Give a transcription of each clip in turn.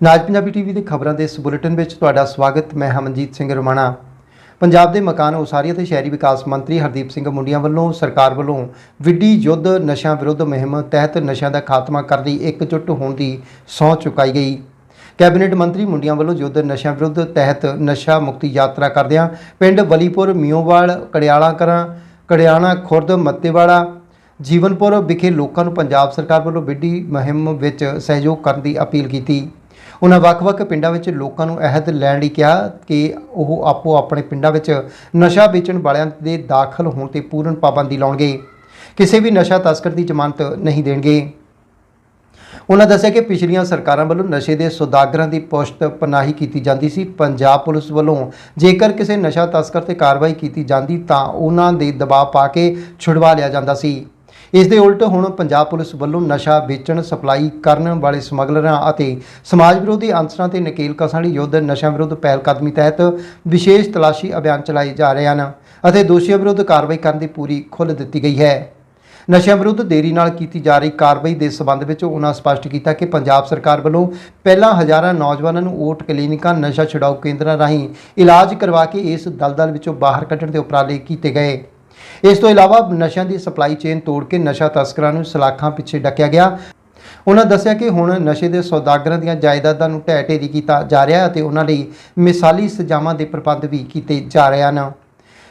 ਨਾਜ Punjabi TV ਦੇ ਖਬਰਾਂ ਦੇ ਇਸ ਬੁਲੇਟਿਨ ਵਿੱਚ ਤੁਹਾਡਾ ਸਵਾਗਤ, ਮੈਂ ਹਮਨਜੀਤ ਸਿੰਘ ਰਮਾਣਾ। ਪੰਜਾਬ ਦੇ ਮਕਾਨ ਉਸਾਰੀ ਅਤੇ ਸ਼ਹਿਰੀ ਵਿਕਾਸ ਮੰਤਰੀ ਹਰਦੀਪ ਸਿੰਘ ਮੁੰਡੀਆਂ ਵੱਲੋਂ ਸਰਕਾਰ ਵੱਲੋਂ ਵਿੱਢੀ ਯੁੱਧ ਨਸ਼ਾ ਵਿਰੁੱਧ ਮੁਹਿੰਮ ਤਹਿਤ ਨਸ਼ਿਆਂ ਦਾ ਖਾਤਮਾ ਕਰਨ ਲਈ ਇਕਜੁੱਟ ਹੋਣ ਦੀ ਸਹੁੰ ਚੁਕਾਈ ਗਈ। ਕੈਬਨਿਟ ਮੰਤਰੀ ਮੁੰਡੀਆਂ ਵੱਲੋਂ ਯੁੱਧ ਨਸ਼ਾ ਵਿਰੁੱਧ ਤਹਿਤ ਨਸ਼ਾ ਮੁਕਤੀ ਯਾਤਰਾ ਕਰਦਿਆਂ ਪਿੰਡ ਬਲੀਪੁਰ, ਮਿਓਵਾਲ ਕੜਿਆਲਾ ਕਰਾਂ ਕੜਿਆਣਾ, ਖੁਰਦ, ਮੱਤੇਵਾੜਾ, ਜੀਵਨਪੁਰ ਵਿਖੇ ਲੋਕਾਂ ਨੂੰ ਪੰਜਾਬ ਸਰਕਾਰ ਵੱਲੋਂ ਵਿੱਢੀ ਮੁਹਿੰਮ ਵਿੱਚ ਸਹਿਯੋਗ ਕਰਨ ਦੀ ਅਪੀਲ ਕੀਤੀ। ਉਹਨਾਂ ਵੱਖ-ਵੱਖ ਪਿੰਡਾਂ ਵਿੱਚ ਲੋਕਾਂ ਨੂੰ ਅਹਿਦ ਲੈਣ ਲਈ ਕਿਹਾ ਕਿ ਉਹ ਆਪੋ ਆਪਣੇ ਪਿੰਡਾਂ ਵਿੱਚ ਨਸ਼ਾ ਵੇਚਣ ਵਾਲਿਆਂ ਦੇ ਦਾਖਲ ਹੋਣ ਤੇ ਪੂਰਨ ਪਾਬੰਦੀ ਲਾਉਣਗੇ। ਕਿਸੇ ਵੀ ਨਸ਼ਾ ਤਸਕਰ ਦੀ ਜ਼ਮਾਨਤ ਨਹੀਂ ਦੇਣਗੇ। ਉਹਨਾਂ ਦੱਸਿਆ ਕਿ ਪਿਛਲੀਆਂ ਸਰਕਾਰਾਂ ਵੱਲੋਂ ਨਸ਼ੇ ਦੇ ਸੌਦਾਗਰਾਂ ਦੀ ਪੁਸ਼ਤ ਪਨਾਹੀ ਕੀਤੀ ਜਾਂਦੀ ਸੀ। ਪੰਜਾਬ ਪੁਲਿਸ ਵੱਲੋਂ ਜੇਕਰ ਕਿਸੇ ਨਸ਼ਾ ਤਸਕਰ ਤੇ ਕਾਰਵਾਈ ਕੀਤੀ ਜਾਂਦੀ ਤਾਂ ਉਹਨਾਂ ਦੇ ਦਬਾਅ ਪਾ ਕੇ ਛੁਡਵਾ ਲਿਆ ਜਾਂਦਾ ਸੀ। ਇਸ ਦੇ ਉਲਟ ਹੁਣ ਪੰਜਾਬ ਪੁਲਿਸ ਵੱਲੋਂ ਨਸ਼ਾ ਵੇਚਣ, ਸਪਲਾਈ ਕਰਨ ਵਾਲੇ ਸਮਗਲਰਾਂ ਅਤੇ ਸਮਾਜ ਵਿਰੋਧੀ ਅੰਸਰਾਂ ਤੇ ਨਕੇਲ ਕਸਣ ਲਈ ਯੁੱਧ ਨਸ਼ਾ ਵਿਰੁੱਧ ਪਹਿਲ ਕਦਮੀ ਤਹਿਤ ਵਿਸ਼ੇਸ਼ ਤਲਾਸ਼ੀ ਅਭਿਆਨ ਚਲਾਏ ਜਾ ਰਹੇ ਹਨ ਅਤੇ ਦੋਸ਼ੀਆਂ ਵਿਰੁੱਧ ਕਾਰਵਾਈ ਕਰਨ ਦੀ ਪੂਰੀ ਖੁੱਲ੍ਹ ਦਿੱਤੀ ਗਈ ਹੈ। ਨਸ਼ਿਆਂ ਵਿਰੁੱਧ ਦੇਰੀ ਨਾਲ ਕੀਤੀ ਜਾ ਰਹੀ ਕਾਰਵਾਈ ਦੇ ਸਬੰਧ ਵਿੱਚ ਉਹਨਾਂ ਸਪਸ਼ਟ ਕੀਤਾ ਕਿ ਪੰਜਾਬ ਸਰਕਾਰ ਵੱਲੋਂ ਪਹਿਲਾਂ ਹਜ਼ਾਰਾਂ ਨੌਜਵਾਨਾਂ ਨੂੰ ਓਟ ਕਲੀਨਿਕਾਂ, ਨਸ਼ਾ ਛੁਡਾਊ ਕੇਂਦਰਾਂ ਰਾਹੀਂ ਇਲਾਜ ਕਰਵਾ ਕੇ ਇਸ ਦਲਦਲ ਵਿੱਚੋਂ ਬਾਹਰ ਕੱਢਣ ਦੇ ਉਪਰਾਲੇ ਕੀਤੇ ਗਏ। ਇਸ ਤੋਂ ਇਲਾਵਾ ਨਸ਼ਿਆਂ ਦੀ ਸਪਲਾਈ ਚੇਨ ਤੋੜ ਕੇ ਨਸ਼ਾ ਤਸਕਰਾਂ ਨੂੰ ਸਲਾਖਾਂ ਪਿੱਛੇ ਡੱਕਿਆ ਗਿਆ। ਉਹਨਾਂ ਦੱਸਿਆ ਕਿ ਹੁਣ ਨਸ਼ੇ ਦੇ ਸੌਦਾਗਰਾਂ ਦੀਆਂ ਜਾਇਦਾਦਾਂ ਨੂੰ ਢਹਿ ਢੇਰੀ ਕੀਤਾ ਜਾ ਰਿਹਾ ਅਤੇ ਉਹਨਾਂ ਲਈ ਮਿਸਾਲੀ ਸਜ਼ਾਵਾਂ ਦੇ ਪ੍ਰਬੰਧ ਵੀ ਕੀਤੇ ਜਾ ਰਹੇ ਹਨ।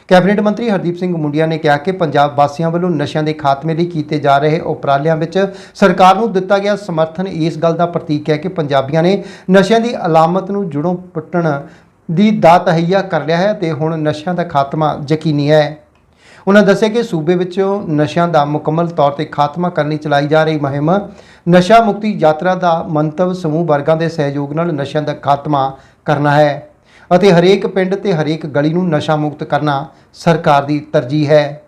ਕੈਬਨਿਟ ਮੰਤਰੀ ਹਰਦੀਪ ਸਿੰਘ ਮੁੰਡੀਆਂ ਨੇ ਕਿਹਾ ਕਿ ਪੰਜਾਬ ਵਾਸੀਆਂ ਵੱਲੋਂ ਨਸ਼ਿਆਂ ਦੇ ਖਾਤਮੇ ਲਈ ਕੀਤੇ ਜਾ ਰਹੇ ਉਪਰਾਲਿਆਂ ਵਿੱਚ ਸਰਕਾਰ ਨੂੰ ਦਿੱਤਾ ਗਿਆ ਸਮਰਥਨ ਇਸ ਗੱਲ ਦਾ ਪ੍ਰਤੀਕ ਹੈ ਕਿ ਪੰਜਾਬੀਆਂ ਨੇ ਨਸ਼ਿਆਂ ਦੀ ਅਲਾਮਤ ਨੂੰ ਜੁੜੋਂ ਪੁੱਟਣ ਦੀ ਦਾਤ ਤਹਈਆ ਕਰ ਲਿਆ ਹੈ ਤੇ ਹੁਣ ਨਸ਼ਿਆਂ ਦਾ ਖਾਤਮਾ ਯਕੀਨੀ ਹੈ। ਉਹਨਾਂ ਦੱਸਿਆ ਕਿ ਸੂਬੇ ਵਿੱਚੋਂ ਨਸ਼ਿਆਂ ਦਾ ਮੁਕੰਮਲ ਤੌਰ ਤੇ ਖਾਤਮਾ ਕਰਨ ਲਈ ਚਲਾਈ ਜਾ ਰਹੀ ਮੁਹਿੰਮ, ਨਸ਼ਾ ਮੁਕਤੀ ਯਾਤਰਾ ਦਾ ਮੰਤਵ ਸਮੂਹ ਵਰਗਾਂ ਦੇ ਸਹਿਯੋਗ ਨਾਲ ਨਸ਼ਿਆਂ ਦਾ ਖਾਤਮਾ ਕਰਨਾ ਹੈ ਅਤੇ ਹਰੇਕ ਪਿੰਡ ਤੇ ਹਰੇਕ ਗਲੀ ਨੂੰ ਨਸ਼ਾ ਮੁਕਤ ਕਰਨਾ ਸਰਕਾਰ ਦੀ ਤਰਜੀਹ ਹੈ।